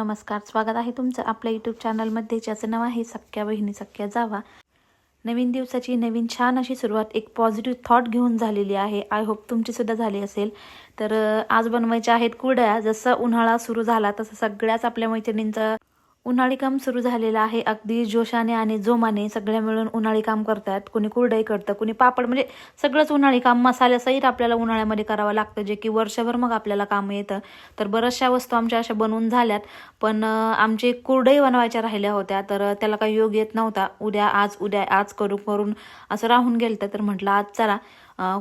नमस्कार स्वागत आहे तुमचं आपल्या यूट्यूब चॅनलमध्ये ज्याचं नाव आहे सख्या बहिणी सख्या जावा. नवीन दिवसाची नवीन छान अशी सुरुवात एक पॉझिटिव्ह थॉट घेऊन झालेली आहे. आय होप तुमचीसुद्धा झाली असेल. तर आज बनवायच्या आहेत कुरड्या. जसं उन्हाळा सुरू झाला तसं सगळ्याच आपल्या मैत्रिणींचं उन्हाळी काम सुरू झालेलं आहे. अगदी जोशाने आणि जोमाने सगळ्या मिळून उन्हाळी काम करतात. कोणी कुरडई करतं कोणी पापड म्हणजे सगळंच उन्हाळी काम. मसाल्यासहित आपल्याला उन्हाळ्यामध्ये करावं लागतं जे की वर्षभर मग आपल्याला काम येतं. तर बऱ्याचशा वस्तू आमच्या अशा बनवून झाल्यात. पण आमचे कुरडई बनवायच्या राहिल्या होत्या. तर त्याला काही योग येत नव्हता. उद्या आज उद्या आज करू करून असं राहून गेलं तर म्हटलं आज चला.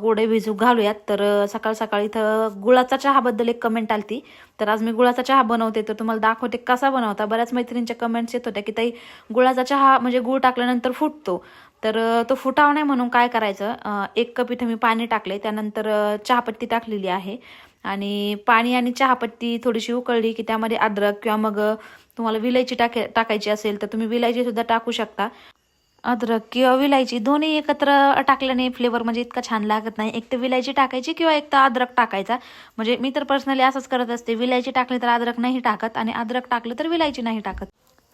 गोडे भिजू घालूयात. तर सकाळ सकाळी इथं गुळाचा चहाबद्दल एक कमेंट आलती. तर आज मी गुळाचा चहा बनवते. तर तुम्हाला दाखवते कसा बनवता. बऱ्याच मैत्रिणींच्या कमेंट्स येत होत्या की ताई गुळाचा चहा म्हणजे गुळ टाकल्यानंतर फुटतो. तर तो फुटाव नाही म्हणून काय करायचं? एक कप इथं मी पाणी टाकले त्यानंतर चहापत्ती टाकलेली आहे. आणि पाणी आणि चहापत्ती थोडीशी उकळली की त्यामध्ये अद्रक किंवा मग तुम्हाला विलायची टाके टाकायची असेल तर तुम्ही विलायची सुद्धा टाकू शकता. अद्रक किंवा विलायची दोन्ही एकत्र टाकल्याने फ्लेवर म्हणजे इतका छान लागत नाही. एक तर विलायची टाकायची किंवा एक तर अद्रक टाकायचा. म्हणजे मी तर पर्सनली असंच करत असते. विलायची टाकली तर अद्रक नाही टाकत आणि अद्रक टाकलं तर विलायची नाही टाकत.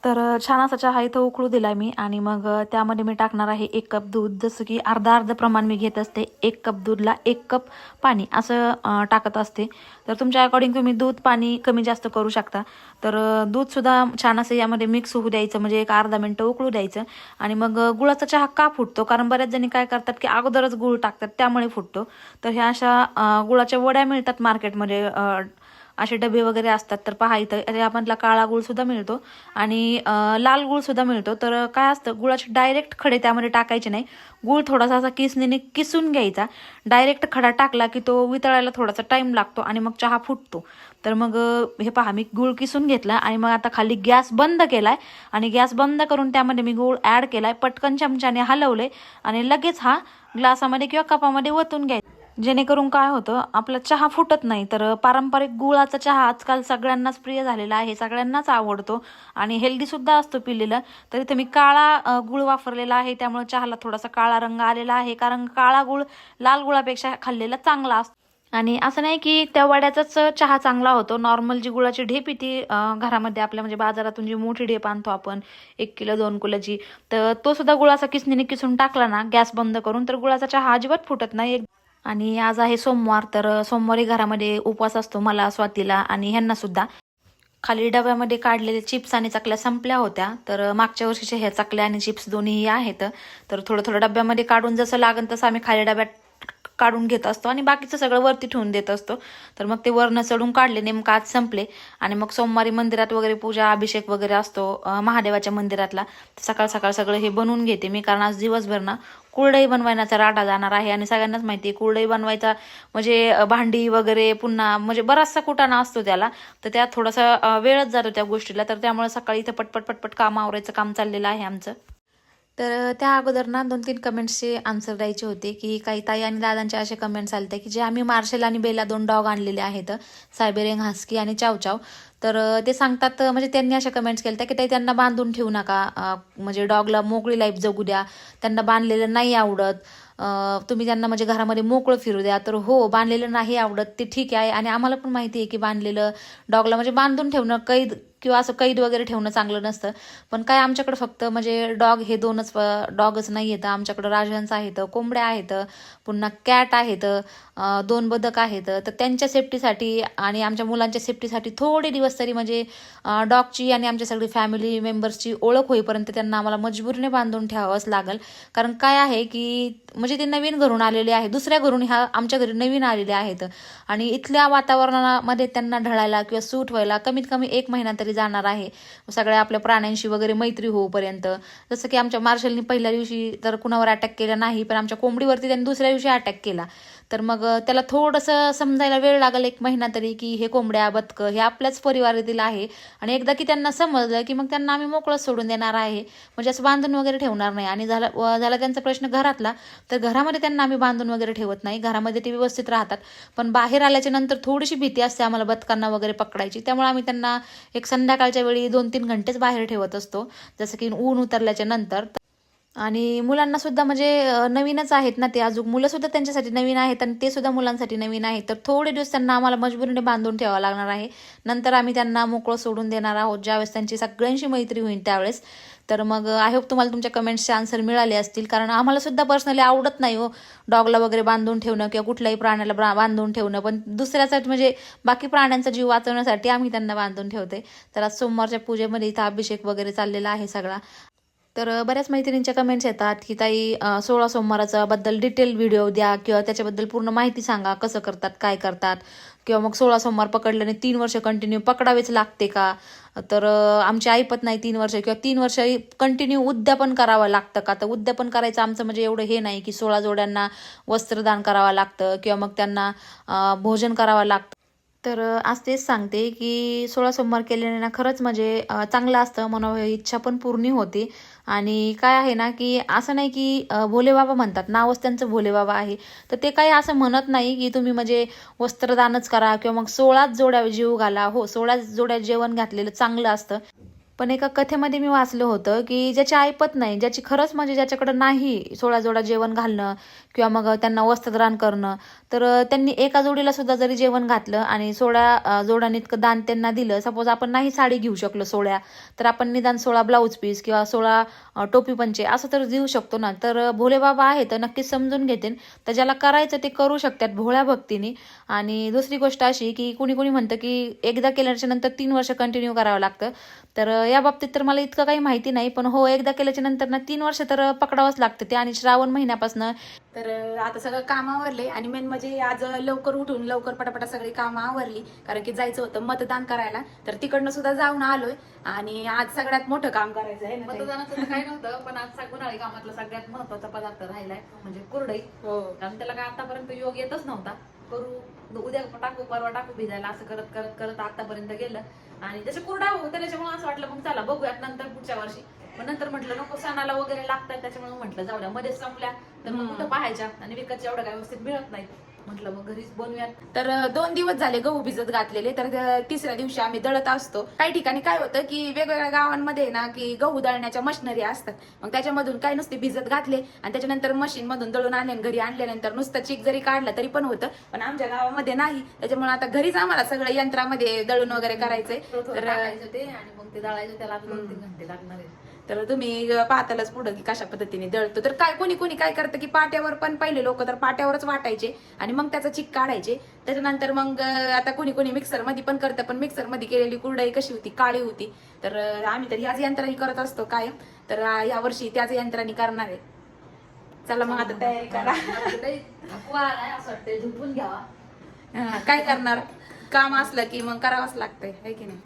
तर छान असा चहा इथं उकळू दिला मी आणि मग त्यामध्ये मी टाकणार आहे एक कप दूध. जसं की अर्धा अर्ध प्रमाण मी घेत असते एक कप दूधला एक कप पाणी असं टाकत असते. तर तुमच्या अकॉर्डिंग तुम्ही दूध पाणी कमी जास्त करू शकता. तर दूधसुद्धा छान असं यामध्ये मिक्स होऊ द्यायचं म्हणजे एक अर्धा मिनटं उकळू द्यायचं आणि मग गुळाचा चहा का फुटतो? कारण बऱ्याच जणी काय करतात की अगोदरच गुळ टाकतात त्यामुळे फुटतो. तर ह्या अशा गुळाच्या वड्या मिळतात मार्केटमध्ये असे डबे वगैरे असतात तर पहा इथं यामधला काळा गुळ सुद्धा मिळतो आणि लाल गुळ सुद्धा मिळतो. तर काय असतं गुळाचे डायरेक्ट खडे त्यामध्ये टाकायचे नाही. गुळ थोडासा असा किसनीने किसून घ्यायचा. डायरेक्ट खडा टाकला की तो वितळायला थोडासा टाइम लागतो आणि मग चहा फुटतो. तर मग हे पहा मी गुळ किसून घेतला आणि मग आता खाली गॅस बंद केलाय. आणि गॅस बंद करून त्यामध्ये मी गुळ ॲड केलाय. पटकन चमच्याने हलवले आणि लगेच हा ग्लासामध्ये किंवा कपामध्ये ओतून घ्यायचा. जेणेकरून काय होतं आपला चहा फुटत नाही तर पारंपरिक गुळाचा चहा आजकाल सगळ्यांनाच प्रिय झालेला आहे सगळ्यांनाच आवडतो आणि हेल्दी सुद्धा असतो पिलेला. तर इथे मी काळा गुळ वापरलेला आहे त्यामुळे चहाला थोडासा काळा रंग आलेला आहे कारण काळा गुळ लाल गुळापेक्षा खाल्लेला चांगला असतो. आणि असं नाही की त्या वड्याचाच चहा चांगला होतो. नॉर्मल जी गुळाची ढेप ती घरामध्ये आपल्या म्हणजे बाजारातून जी मोठी ढेप आणतो आपण एक किलो दोन किलोची तर तो सुद्धा गुळाचा किसनीने किसून टाकला ना गॅस बंद करून तर गुळाचा चहा अजिबात फुटत नाही. एक आणि आज आहे सोमवार तर सोमवारी घरामध्ये उपवास असतो मला स्वातीला आणि ह्यांना सुद्धा. खाली डब्यामध्ये काढलेले चिप्स आणि चकल्या संपल्या होत्या तर मागच्या वर्षीच्या ह्या चकल्या आणि चिप्स दोन्हीही आहेत. तर थोडं थोडं डब्यामध्ये काढून जसं लागेल तसं आम्ही खाली डब्यात काढून घेत असतो आणि बाकीचं सगळं वरती ठेवून देत असतो. तर मग ते वरनं चढून काढले नेमकं आज संपले. आणि मग सोमवारी मंदिरात वगैरे पूजा अभिषेक वगैरे असतो महादेवाच्या मंदिरातला. सकाळ सकाळ सगळं हे बनवून घेते मी कारण आज दिवसभर ना कुरडई बनवायचा राडा जाणार आहे आणि सगळ्यांनाच माहिती आहे कुरडई बनवायचा म्हणजे भांडी वगैरे पुन्हा म्हणजे बराचसा कुटाणा असतो त्याला. तर त्यात थोडासा वेळच जातो त्या गोष्टीला. तर त्यामुळे सकाळी इथं पटपट पटपट काम आवरायचं काम चाललेलं आहे आमचं. तर त्या अगोदर ना दोन तीन कमेंट्सचे आन्सर द्यायचे होते की काही ताई आणि दादांचे असे कमेंट्स आले होते की जे आम्ही मार्शल आणि बेला दोन डॉग आणलेले आहेत सायबेरिंग हास्की आणि चावचाव तर ते सांगतात म्हणजे त्यांनी अशा कमेंट्स केल्या होत्या की ते त्यांना बांधून ठेवू नका. म्हणजे डॉगला मोकळी लाईफ जगू द्या. त्यांना बांधलेलं नाही आवडत. तुम्ही त्यांना म्हणजे घरामध्ये मोकळं फिरू द्या. तर हो बांधलेलं नाही आवडत. ते ठीक आहे आणि आम्हाला पण माहिती आहे की बांधलेलं डॉगला म्हणजे बांधून ठेवणं कैद किंवा असं कैद वगैरे ठेवणं चांगलं नसतं. पण काय आमच्याकडे फक्त म्हणजे डॉग हे दोनच डॉगच नाही आहेत. आमच्याकडं राजहंस आहेत कोंबड्या आहेत पुन्हा कॅट आहेत दोन बदक आहेत. तर त्यांच्या सेफ्टीसाठी आणि आमच्या मुलांच्या सेफ्टीसाठी थोडे दिवस तरी म्हणजे डॉगची आणि आमच्या सगळी फॅमिली मेंबर्सची ओळख होईपर्यंत त्यांना आम्हाला मजबुरीने बांधून ठेवावंच लागेल. कारण काय आहे की म्हणजे ते नवीन घरून आलेले आहे दुसऱ्या घरून ह्या आमच्या घरी नवीन आलेले आहेत. आणि इथल्या वातावरणामध्ये त्यांना ढळायला किंवा सूट व्हायला कमीत कमी एक महिना तरी जाणार आहे. सगळ्या आपल्या प्राण्यांशी वगैरे मैत्री होऊपर्यंत. जसं की आमच्या मार्शलनी पहिल्या दिवशी तर कुणावर अटॅक केला नाही पण आमच्या कोंबडीवरती त्यांनी दुसऱ्या दिवशी अटॅक केला. तर मग त्याला थोडंसं समजायला वेळ लागेल एक महिना तरी की हे कोंबड्या बदकं हे आपल्याच परिवारातील आहे. आणि एकदा की त्यांना समजलं की मग त्यांना आम्ही मोकळंच सोडून देणार आहे. म्हणजे असं बांधून वगैरे ठेवणार नाही. आणि झाला झाला त्यांचा प्रश्न घरातला तर घरामध्ये त्यांना आम्ही बांधून वगैरे ठेवत नाही. घरामध्ये ते व्यवस्थित राहतात. पण बाहेर आल्याच्यानंतर थोडीशी भीती असते आम्हाला बदकांना वगैरे पकडायची. त्यामुळे आम्ही त्यांना एक संध्याकाळच्या वेळी दोन तीन घंटेच बाहेर ठेवत असतो. जसं की ऊन उतरल्याच्या नंतर आणि मुलांना सुद्धा म्हणजे नवीनच आहेत ना ते अजून. मुलं सुद्धा त्यांच्यासाठी नवीन आहेत आणि ते सुद्धा मुलांसाठी नवीन आहेत. तर थोडे दिवस त्यांना आम्हाला मजबुरीने बांधून ठेवावं लागणार आहे. नंतर आम्ही त्यांना मोकळं सोडून देणार आहोत. ज्यावेळेस त्यांची सगळ्यांशी मैत्री होईल त्यावेळेस. तर मग आय होप तुम्हाला तुमच्या कमेंट्सचे आन्सर मिळाले असतील. कारण आम्हाला सुद्धा पर्सनली आवडत नाही हो डॉगला वगैरे बांधून ठेवणं किंवा कुठल्याही प्राण्याला ब्रा- बांधून ठेवणं. पण दुसऱ्यासाठी म्हणजे बाकी प्राण्यांचा जीव वाचवण्यासाठी आम्ही त्यांना बांधून ठेवते. तर आज सोमवारच्या पूजेमध्ये इथं अभिषेक वगैरे चाललेला आहे सगळा. तर बऱ्याच मैत्रिणींच्या कमेंट्स येतात की ताई सोळा सोमवाराचा बद्दल डिटेल व्हिडिओ द्या किंवा त्याच्याबद्दल पूर्ण माहिती सांगा. कसं करतात? काय करतात? किंवा मग सोळा सोमवार पकडल्याने तीन वर्ष कंटिन्यू पकडावेच लागते का? तर आमची ऐपत नाही तीन वर्ष किंवा तीन वर्ष कंटिन्यू उद्यापन करावं लागतं का? तर उद्यापन करायचं आमचं म्हणजे एवढं हे नाही की सोळा जोड्यांना वस्त्रदान करावं लागतं किंवा मग त्यांना भोजन करावं लागतं. तर आज तेच सांगते की सोळा सोमवार केल्याने ना खरंच म्हणजे चांगलं असतं मनोभावी इच्छा पण पूर्ण होते. आणि काय आहे ना की असं नाही की भोले भोलेबाबा म्हणतात नावच त्यांचं भोलेबाबा आहे. तर ते काही असं म्हणत नाही की तुम्ही म्हणजे वस्त्रदानच करा किंवा मग सोळाच जोड्या जीव घाला. हो सोळाच जोड्या जेवण घातलेलं चांगलं असतं. पण एका कथेमध्ये मी वाचलं होतं की ज्याची ऐपत नाही ज्याची खरंच म्हणजे ज्याच्याकडं नाही सोळा जोडा जेवण घालणं किंवा मग त्यांना वस्त्रदान करणं. तर त्यांनी एका जोडीला सुद्धा जरी जेवण घातलं आणि सोळा अ, इतकं दान त्यांना दिलं सपोज आपण नाही साडी घेऊ शकलो सोळ्या तर आपण निदान सोळा ब्लाऊज पीस किंवा सोळा टोपी पंचे असं तर देऊ शकतो ना. तर भोलेबाबा आहे तर नक्कीच समजून घेतेन तर ज्याला करायचं ते करू शकतात भोळ्या भक्तीने. आणि दुसरी गोष्ट अशी की कुणी कुणी म्हणतं की एकदा केल्याच्यानंतर तीन वर्ष कंटिन्यू करावं लागतं. तर या बाबतीत तर मला इतकं काही माहिती नाही पण हो एकदा केल्याच्यानंतर ना तीन वर्ष तर पकडावंच लागतं ते. आणि श्रावण महिन्यापासून तर अं, आता सगळं काम आवरले आणि मेन म्हणजे आज लवकर उठून लवकर पटापटा सगळी कामं आवरली. कारण की जायचं होतं मतदान करायला. तर तिकडनं सुद्धा जाऊन आलोय. आणि आज सगळ्यात मोठं काम करायचं आहे? मतदानाचं तर काही नव्हतं पण आज उन्हाळी कामातला सगळ्यात महत्त्वाचा पदार्थ राहिलाय म्हणजे कुरडई. हो. कारण त्याला काय आतापर्यंत योग येतच नव्हता. करू उद्या टाकू परवा टाकू भिजायला असं करत करत करत आतापर्यंत गेलं. आणि त्याच्या कुरडा होतं त्याच्यामुळे असं वाटलं मग चला बघूयात नंतर पुढच्या वर्षी. पण नंतर म्हटलं नको सणाला वगैरे लागतात त्याच्यामुळे म्हटलं जाऊ द्या मध्येच संपल्या. तर मग कुठं पाहायच्या? आणि विकतच्या एवढं काय व्यवस्थित मिळत नाही म्हटलं मग घरीच बनवूयात. तर दोन दिवस झाले गहू भिजत घातलेले. तर तिसऱ्या दिवशी आम्ही दळत असतो. काही ठिकाणी काय होतं की वेगवेगळ्या गावांमध्ये ना की गहू दळण्याच्या मशिनरी असतात. मग त्याच्यामधून काय नुसते भिजत घातले आणि त्याच्यानंतर मशीन मधून दळून आणले आणि घरी आणल्यानंतर नुसतं चीक जरी काढलं तरी पण होतं. पण आमच्या गावामध्ये नाही. त्याच्यामुळे आता घरीच आम्हाला सगळं यंत्रामध्ये दळून वगैरे करायचंय. तर आणि मग ते दळायचं. त्याला दोन तीन घंटे लागणार तर तुम्ही पाहतालच पुढं की कशा पद्धतीने दळतो. तर काय कोणी कोणी काय करतं की पाट्यावर पण पहिले लोक तर पाट्यावरच वाटायचे आणि मग त्याचा चिक काढायचे. त्याच्यानंतर मग आता कोणी कोणी मिक्सरमध्ये पण करतं पण मिक्सरमध्ये केलेली कुरडई कशी होती काळी होती. तर आम्ही तर ह्याच यंत्राने करत असतो कायम. तर अं, या वर्षी त्याच यंत्राने करणार आहे. चला मग आता तयारी करा. काय करणार? काम असलं की मग करावंच लागतंय है की नाही?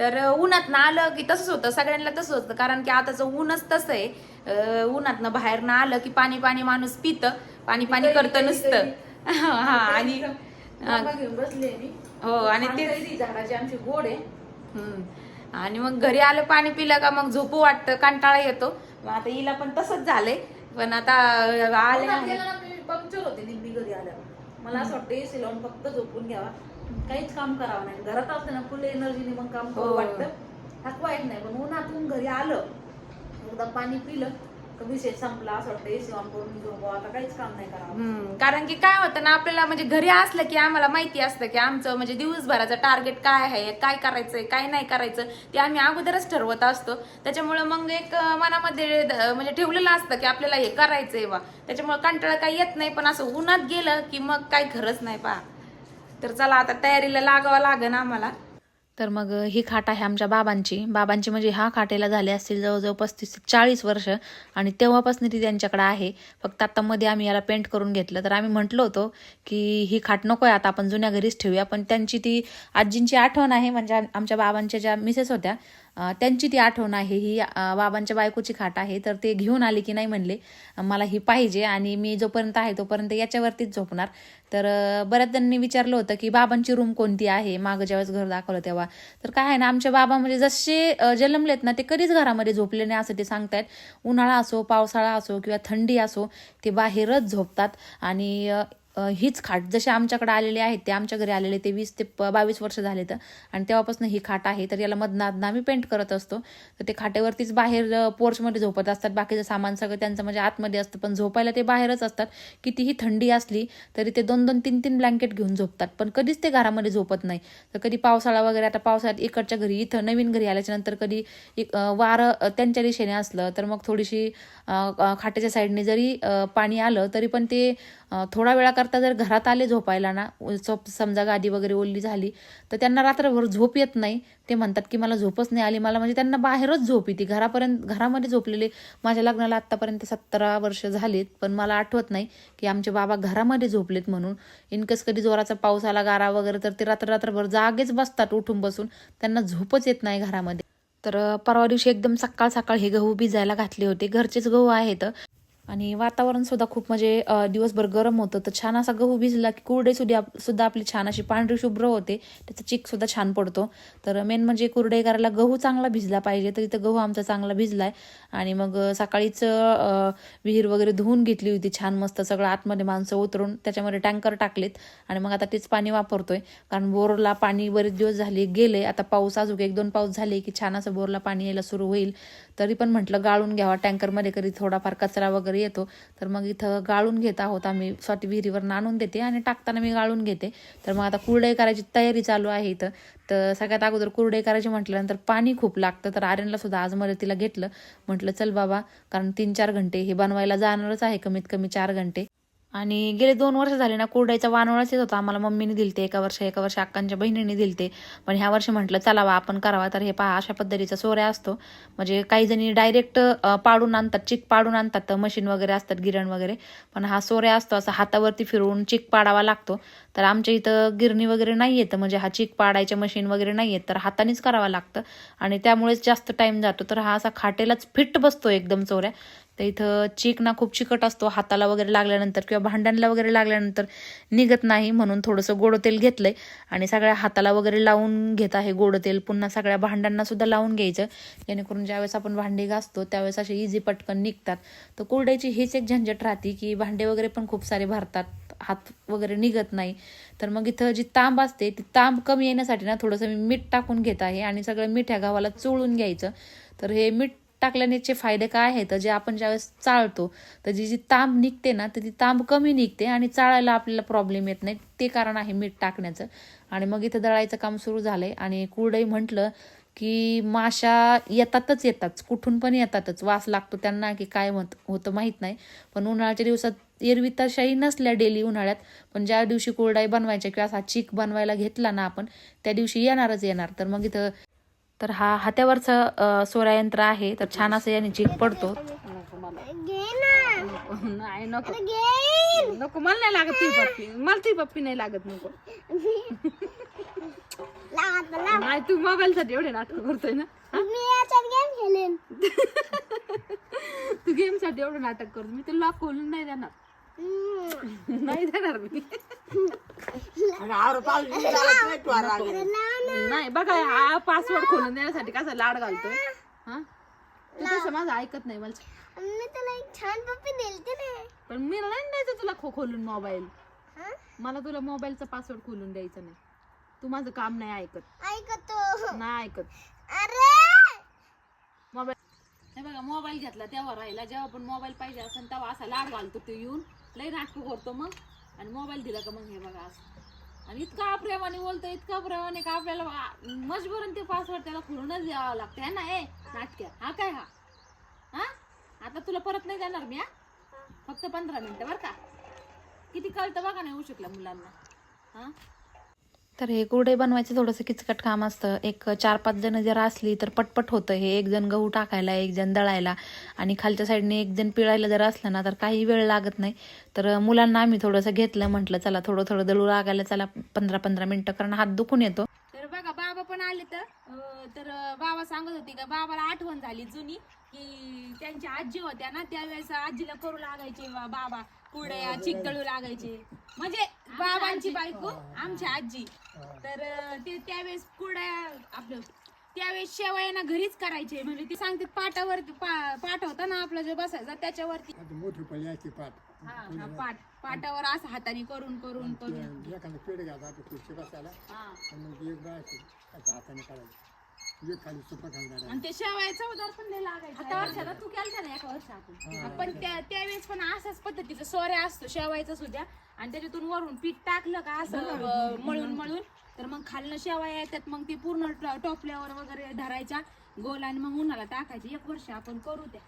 तर अं, उन्हात ना आलं की तसंच होतं. सगळ्यांना तसंच होतं. कारण की आताचं ऊनच तसं आहे उन्हातनं बाहेर ना आलं की पाणी पाणी माणूस पितं. पाणी पाणी करतं नुसतं. हा आणि बसले हो आणि ते झाडाची आमची गोड आहे. आणि मग घरी आलं पाणी पिलं का मग झोपू वाटतं. कंटाळा येतो. मग आता हिला पण तसंच झालंय. पण आता आले पंक्चर होते निम्मी घरी आल्यावर. मला असं वाटतं एसी लावून फक्त झोपून घ्यावा. काहीच काम करावं नाही. घरात असते ना फुल एनर्जीने मग काम करू हो. वाटतं. थकवा येत नाही पण उन्हातून घरी आलं एकदा पाणी पिलं विषय संपला असं वाटतं एसी ऑन करून झोपावं आता काहीच काम नाही करावं. हम्म, कारण की काय होतं ना आपल्याला म्हणजे घरी असलं की आम्हाला माहिती असतं की आमचं म्हणजे दिवसभराचं टार्गेट काय आहे काय करायचंय काय नाही करायचं ते आम्ही अगोदरच ठरवत असतो. त्याच्यामुळे मग एक मनामध्ये म्हणजे ठेवलेलं असतं की आपल्याला हे करायचंय बा. त्याच्यामुळे कंटाळा काही येत नाही पण असं उन्हात गेलं की मग काही खरंच नाही पा तर चला आता तयारीला लागावं लागेल आम्हाला. तर मग ही खाट आहे आमच्या बाबांची. बाबांची म्हणजे हा खाटेला झाले असतील जवळजवळ पस्तीस चाळीस वर्ष आणि तेव्हापासून ती त्यांच्याकडे आहे. फक्त आता मध्ये आम्ही याला पेंट करून घेतलं. तर आम्ही म्हटलो होतो की ही खाट नको आहे आता आपण जुन्या घरीच ठेवूया. पण त्यांची ती आजींची आठवण आहे. म्हणजे आमच्या बाबांच्या ज्या मिसेस होत्या त्यांची ती आठवण आहे. ही बाबांच्या बायकोची खाट आहे. तर ते घेऊन आले की नाही म्हणले मला ही पाहिजे आणि मी जोपर्यंत आहे तोपर्यंत याच्यावरतीच झोपणार. तर बऱ्याच त्यांनी विचारलं होतं की बाबांची रूम कोणती आहे? मागं ज्यावेळेस घर दाखवलं तेव्हा. तर काय आहे ना आमच्या बाबा म्हणजे जसे जन्मलेत ना ते कधीच घरामध्ये झोपले नाही असं ते सांगतायत. उन्हाळा असो पावसाळा असो किंवा थंडी असो ते बाहेरच झोपतात. आणि हीच खाट जसे आमच्याकडे आलेले आहेत ते आमच्या घरी आलेले ते वीस ते बावीस वर्ष झाले तर. आणि तेव्हापासून ही खाट आहे तर याला मधनादना आम्ही पेंट करत असतो. तर ते खाटेवरतीच बाहेर पोर्चमध्ये झोपत असतात. बाकीचं सामान सगळं त्यांचं म्हणजे आतमध्ये असतं पण झोपायला ते बाहेरच असतात. कितीही थंडी असली तरी ते दोन दोन तीन तीन ब्लँकेट घेऊन झोपतात. पण कधीच ते घरामध्ये झोपत नाही. तर कधी पावसाळा वगैरे आता पावसाळ्यात इकडच्या घरी इथं नवीन घरी आल्याच्यानंतर कधी एक, वारं त्यांच्या दिशेने असलं तर मग थोडीशी खाटेच्या साईडने जरी पाणी आलं तरी पण ते थोडा वेळाकरता जर घरात आले झोपायला ना झोप समजा गादी वगैरे ओल्ली झाली तर त्यांना रात्रभर झोप येत नाही. ते म्हणतात की मला झोपच नाही आली. मला म्हणजे त्यांना बाहेरच झोप येते. घरापर्यंत घरामध्ये झोपलेले माझ्या लग्नाला आत्तापर्यंत सतरा वर्ष झालीत पण मला आठवत नाही की आमचे बाबा घरामध्ये झोपलेत म्हणून. इनकस कधी जोराचा पाऊस आला गारा वगैरे तर ते रात्र रात्रभर जागेच बसतात उठून बसून. त्यांना झोपच येत नाही घरामध्ये. तर परवा दिवशी एकदम सकाळ सकाळ हे गहू भिजायला घातले होते. घरचेच गहू आहेत. आणि वातावरण सुद्धा खूप म्हणजे दिवसभर गरम होतं. तर छान असा गहू भिजला की कुरडे सुद्धा सुद्धा आपली छान अशी पांढरी शुभ्र होते. त्याचा चिक सुद्धा छान पडतो. तर मेन म्हणजे कुरडे करायला गहू चांगला भिजला पाहिजे. तर इथं गहू आमचा चांगला भिजलाय. आणि मग सकाळीच विहीर वगैरे धुवून घेतली होती छान मस्त. सगळं आतमध्ये माणसं उतरून त्याच्यामध्ये टँकर टाकलेत. आणि मग आता तेच पाणी वापरतोय. कारण बोरला पाणी बरेच दिवस झाले गेले. आता पाऊस अजून एक दोन पाऊस झाले की छान असं बोरला पाणी यायला सुरू होईल. तरी पण म्हटलं गाळून घ्यावा टँकरमध्ये. कधी थोडाफार कचरा वगैरे येतो. तर मग इथं गाळून घेत आहोत आम्ही. स्वाती विहिरीवर आणून देते आणि टाकताना मी गाळून घेते. तर मग आता कुरडई करायची तयारी चालू आहे इथं. तर सगळ्यात अगोदर कुरडई करायची म्हटल्यानंतर पाणी खूप लागतं. तर आर्यनला सुद्धा आज मदतीला घेतलं. म्हटलं चल बाबा कारण तीन चार घंटे हे बनवायला जाणारच आहे कमीत कमी चार घंटे. आणि गेले दोन वर्ष झाले ना कुरडाईचा वानवळाच येत होता. आम्हाला मम्मीने दिलते एका वर्ष एका वर्ष अक्कांच्या बहिणीने दिलते. पण ह्या वर्षी म्हटलं चला बा आपण करावा. तर हे पहा अशा पद्धतीचा सोऱ्या असतो. म्हणजे काही जणी डायरेक्ट पाडून आणतात चिक पाडून आणतात. तर मशीन वगैरे असतात गिरण वगैरे. पण हा सोऱ्या असतो असा हातावरती फिरवून चिक पाडावा लागतो. तर आमच्या इथं गिरणी वगैरे नाही येतं म्हणजे हा चिक पाडायच्या मशीन वगैरे नाही येत. तर हातानेच करावा लागतं. आणि त्यामुळेच जास्त टाइम जातो. तर हा असा खाटेलाच फिट बसतो एकदम चोऱ्या तर इथं चीक ना खूप चिकट असतो हाताला वगैरे लागल्यानंतर किंवा भांड्यांना वगैरे लागल्यानंतर निघत नाही म्हणून थोडंसं गोड तेल घेतलंय. आणि सगळ्या हाताला वगैरे लावून घेत आहे गोड तेल. पुन्हा सगळ्या भांड्यांना सुद्धा लावून घ्यायचं. जेणेकरून ज्यावेळेस आपण भांडी घासतो त्यावेळेस असे इझी पटकन निघतात. तर कोरड्याची हीच एक झंझट राहते की भांडे वगैरे पण खूप सारे भरतात. हात वगैरे निघत नाही. तर मग इथं जी तांब असते ती तांब कमी येण्यासाठी ना थोडंसं मी मीठ टाकून घेत आहे. आणि सगळं मिठ्या गावाला चोळून घ्यायचं. तर हे मीठ टाकल्यानेचे फायदे काय आहेत? जे आपण ज्यावेळेस चाळतो तर जी जी तांब निघते ना तर ती तांब कमी निघते आणि चाळायला आपल्याला प्रॉब्लेम येत नाही. ते कारण आहे मीठ टाकण्याचं. आणि मग इथं दळायचं काम सुरू झालं आहे आणि कुरडई म्हटलं की माशा येतातच येतात. कुठून पण येतातच. वास लागतो त्यांना की काय मत होतं माहीत नाही. पण उन्हाळ्याच्या दिवसात एरवी तशाही नसल्या डेली उन्हाळ्यात. पण ज्या दिवशी कुरडाई बनवायच्या किंवा असा चीक बनवायला घेतला ना आपण त्या दिवशी येणारच येणार. तर मग इथं तर हा हात्यावरचं अ, सोऱ्यायंत्र आहे. तर छान असं याने चीक पडतो. नाही नको. नको मला नाही लागत तुझी पप्पी. मला तुझी पप्पी नाही लागत नको. नाही तू मोबाईल साठी एवढे नाटक करतोय ना? तू गेमसाठी एवढं नाटक करतो. मी तुला खोलून नाही देणार. नाही देणार मी. नाही बघा हा पासवर्ड खोलून देण्यासाठी कसा लाड घालतोय. हा? तू तसं माझं ऐकत नाही मला मी तुला एक छान पप्पी दिलते ना. पण मी नाही द्यायचं तुला खो खोलून मोबाईल हा? मला तुला मोबाईलचा पासवर्ड खोलून द्यायचा नाही. तू माझं काम नाही ऐकत. ऐकतो नाही ऐकत. अरे! मोबाईल हे बघा मोबाईल घेतला तेव्हा राहिला. जेव्हा पण मोबाईल पाहिजे असेल तेव्हा असा लाड घालतो तो येऊन. लई नाटकं करतो मग. आणि मोबाईल दिला का मग हे बघा असं. आणि इतका प्रेमाने बोलतो इतका प्रेमाने का आपल्याला मजबूरन ते पासवर्ड त्याला खोलूनच द्यावं लागतं. है ना ए नाटक्या हा काय हा? हा? आता तुला परत नाही देणार मी हा? फक्त पंधरा मिनिटं बरं का? किती कळतं बघा नाही होऊ शकलं मुलांना. हा? तर हे कुरडे बनवायचं थोडंसं किचकट काम असतं. एक चार पाच जण जर असली तर पटपट होतं. हे एक जण गहू टाकायला एक जण दळायला आणि खालच्या साईडने एक जण पिळायला जर असलं ना तर काही वेळ लागत नाही. तर मुलांना आम्ही थोडंसं घेतलं म्हटलं चला थोडं थोडं दळू लागायला चला पंधरा पंधरा मिनिटं कारण हात दुखून येतो. तर बघा बाबा पण आले तर तर बाबा सांगत होते का बाबाला आठवण झाली जुनी की त्यांची आजी होत्या ना त्यावेळेस आजीला करू लागायचे बाबा. कुरडया चिकदळू लागायचे. म्हणजे बाबांची बायको आमची आजी. तर ते त्यावेळेस कुरड्या आपलं त्यावेळेस शेवया घरीच करायचे. म्हणजे ते सांगते पाटावरती पा पाट होता ना आपला जो बसायचा त्याच्यावरती. मोठी हा हा पाट. पाटावर असं हाताने करून करून करून. एखादं पेड घ्यायचं आपल्या खुर्ची बसायला. हा. आणि मग एक बाय असं हाताने काढायचं खाली सुपा आणि ते शेवायचा उदार पण लागायचा आता वर्षाला तू केलता ना एका वर्ष आपण? पण त्या त्यावेळेस पण असाच पद्धतीचा सोऱ्या असतो शेवायचा सुद्धा आणि त्याच्यातून वरून पीठ टाकलं का असं अं, मळून मळून तर मग खालनं शेवाया येतात मग ते पूर्ण ट- टोपल्यावर वगैरे धरायच्या गोल आणि मग उन्हाला टाकायचे. एक वर्ष आपण करू त्या.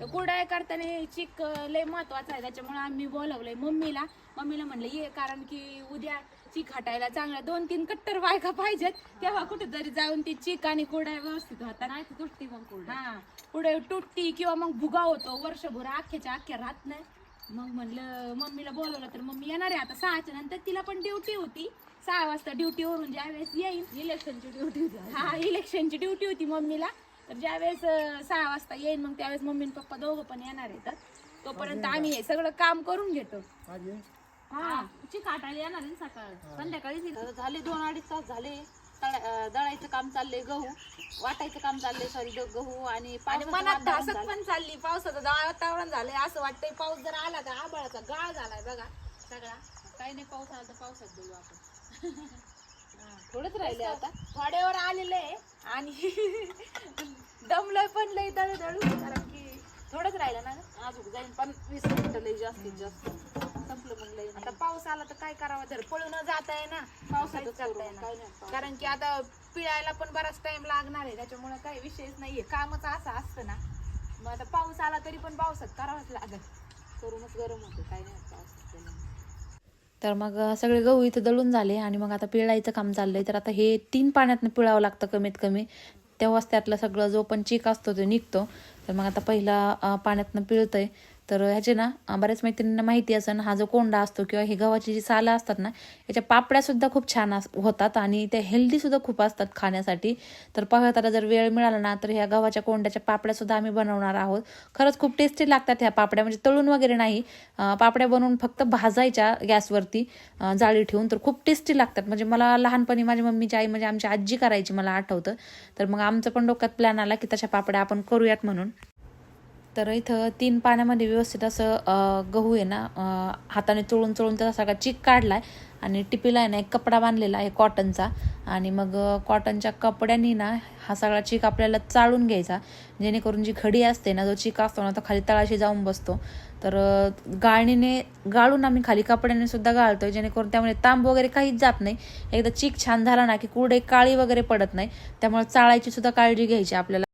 तर कुरडाय करताना चिक अं, लय महत्त्वाचा आहे. त्याच्यामुळे आम्ही बोलवलंय मम्मीला. मम्मीला म्हणलं ये कारण की उद्या चिक हटायला चांगला दोन तीन कट्टर बायका पाहिजेत. तेव्हा कुठेतरी जाऊन ती चिक आणि कुरडाय व्यवस्थित होतात. नाही तर तुटती मग कोरडा हा पुढे तुटती किंवा मग भुगा होतो. वर्षभर अख्ख्याच्या अख्ख्या राहत नाही. मग म्हणलं मम्मीला बोलवलं तर मम्मी येणार आहे आता सहाच्या नंतर. तिला पण ड्युटी होती. सहा वाजता ड्युटीवरून ज्यावेळेस येईल इलेक्शनची ड्युटी हा इलेक्शनची ड्युटी होती मम्मीला. तर ज्यावेळेस सहा वाजता येईल मग त्यावेळेस मम्मी आणि पप्पा दोघं पण येणार आहेत. तोपर्यंत आम्ही हे सगळं काम करून घेतो. हा. येणार आहे ना सकाळ. संध्याकाळी येईल. झाले दोन अडीच तास झाले. तळ- अं, दळायचं काम चाललंय गहू. वाटायचं काम चाललंय सॉरी गहू आणि आणि पावसाचं मनात वातावरण धासत झालंय. पण चालली. पावसाचं वातावरण झालंय. असं वाटतंय पाऊस जर आला का आबाळाचा गाळ झालाय बघा. सगळा. काही नाही पाऊस आला तर पावसात बोलू आपण. थोडंच राहिले आता. थोड्यावर आलेलं आहे. आणि दमलोय पण लय दळू दळू कारण की थोडंच राहिलं ना. अजून जाईन पण वीस मिनिटं लई जास्तीत जास्त. संपलं मग लई आता पाऊस आला तर काय करावं? तर पळून जात आहे ना पावसातच चालतंय करू, ना. काय नाही पावसात. कारण की आता पिळायला पण बराच टाइम लागणार आहे. त्याच्यामुळे काही विषयच नाहीये. कामच असं असतं ना. मग आता पाऊस आला तरी पण पावसात करावंच लागत करूनच गरम होते. काय नाही पावसात केलं. तर मग सगळे गहू इथं दळून झाले आणि मग आता पिळायचं काम चाललंय. तर आता हे तीन पाण्यातनं पिळावं लागतं कमीत कमी तेव्हाच त्यातलं सगळं जो पण चीक असतो तो निघतो. तर मग आता पहिला अ, पाण्यातनं पिळतंय. तर ह्याचे ना बऱ्याच मैत्रिणींना माहिती असेल हा जो कोंडा असतो किंवा हे गव्हाची जी सालं असतात ना याच्या पापड्या सुद्धा खूप छान होतात आणि त्या हेल्दी सुद्धा खूप असतात खाण्यासाठी. तर पाहताना जर वेळ मिळाला ना तर ह्या गव्हाच्या कोंड्याच्या पापड्या सुद्धा आम्ही बनवणार आहोत. खरंच खूप टेस्टी लागतात ह्या पापड्या म्हणजे तळून वगैरे नाही पापड्या बनवून फक्त भाजायच्या गॅसवरती जाळी ठेवून. तर खूप टेस्टी लागतात. म्हणजे मला लहानपणी माझी मम्मीची आई म्हणजे आमची आजी करायची मला आठवतं. तर मग आमचं पण डोक्यात प्लॅन आला की तशा पापड्या आपण करूयात म्हणून. तर इथं तीन पाण्यामध्ये व्यवस्थित असं गहू आहे ना हाताने चोळून चोळून त्याचा सगळा चिक काढलाय आणि टिपीला आहे ना एक कपडा बांधलेला आहे कॉटनचा आणि मग कॉटनच्या कपड्यांनी ना हा सगळा चिक आपल्याला चाळून घ्यायचा. जेणेकरून जी खडी असते ना जो चिक असतो ना तो खाली तळाशी जाऊन बसतो. तर गाळणीने गाळून आम्ही खाली कपड्याने सुद्धा आहे जेणेकरून त्यामुळे तांब वगैरे काहीच जात नाही. एकदा चिक छान झाला ना की कुरडे काळी वगैरे पडत नाही. त्यामुळे चाळायची सुद्धा काळजी घ्यायची आपल्याला.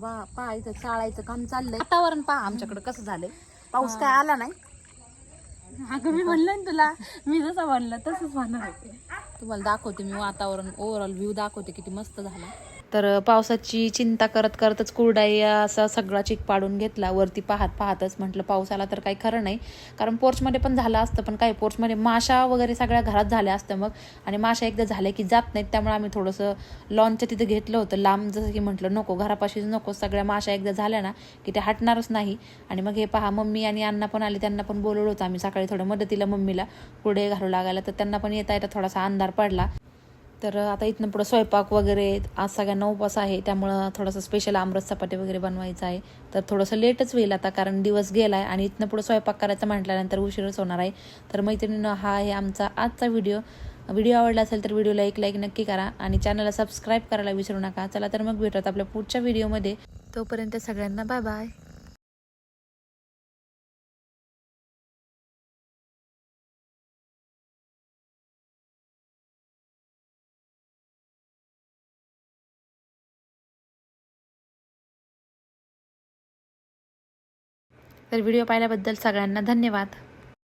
बा पहा इथं चाळायचं काम चाललंय. वातावरण पहा आमच्याकडे कसं झालंय. पाऊस काय आला नाही? अगं मी म्हणलं ना तुला मी जसं म्हणलं तसंच म्हणणार होते तुम्हाला दाखवते मी वातावरण ओव्हरऑल व्ह्यू दाखवते किती मस्त झाला. तर पावसाची चिंता करत करतच कुरडाई असा सगळा चिक पाडून घेतला. वरती पाहत पाहतच म्हटलं पाऊस आला तर काही खरं नाही. कारण पोर्चमध्ये पण झालं असतं पण काय पोर्चमध्ये माशा वगैरे सगळ्या घरात झाल्या असतं मग. आणि माशा एकदा झाल्या की जात नाहीत त्यामुळे आम्ही थोडंसं लॉनच्या तिथं घेतलं होतं. लांब जसं की म्हटलं नको घरापाशीच नको सगळ्या माशा एकदा झाल्या ना की ते हटणारच नाही. आणि मग हे पहा मम्मी आणि अण्णा पण आले त्यांना पण बोलवलं होतं आम्ही सकाळी थोडं मदतीला मम्मीला. कुरडे घालू लागायला तर त्यांना पण येता येता थोडासा अंधार पडला. तर आता इथनं पुढं स्वयंपाक वगैरे आज सगळ्यांना उपवास आहे त्यामुळं थोडंसं स्पेशल आमरस चपाती वगैरे बनवायचं आहे. तर थोडंसं लेटच होईल आता कारण दिवस गेला आहे आणि इथनं पुढं स्वयंपाक करायचं म्हटल्यानंतर उशीरच होणार आहे. तर मैत्रिणीनं हा आहे आमचा आजचा व्हिडिओ व्हिडिओ आवडला असेल तर व्हिडिओला एक लाईक नक्की करा आणि चॅनलला सबस्क्राईब करायला विसरू नका. चला तर मग भेटत आपल्या पुढच्या व्हिडिओमध्ये तोपर्यंत सगळ्यांना बाय बाय तर व्हिडिओ पाहिल्याबद्दल सगळ्यांना धन्यवाद.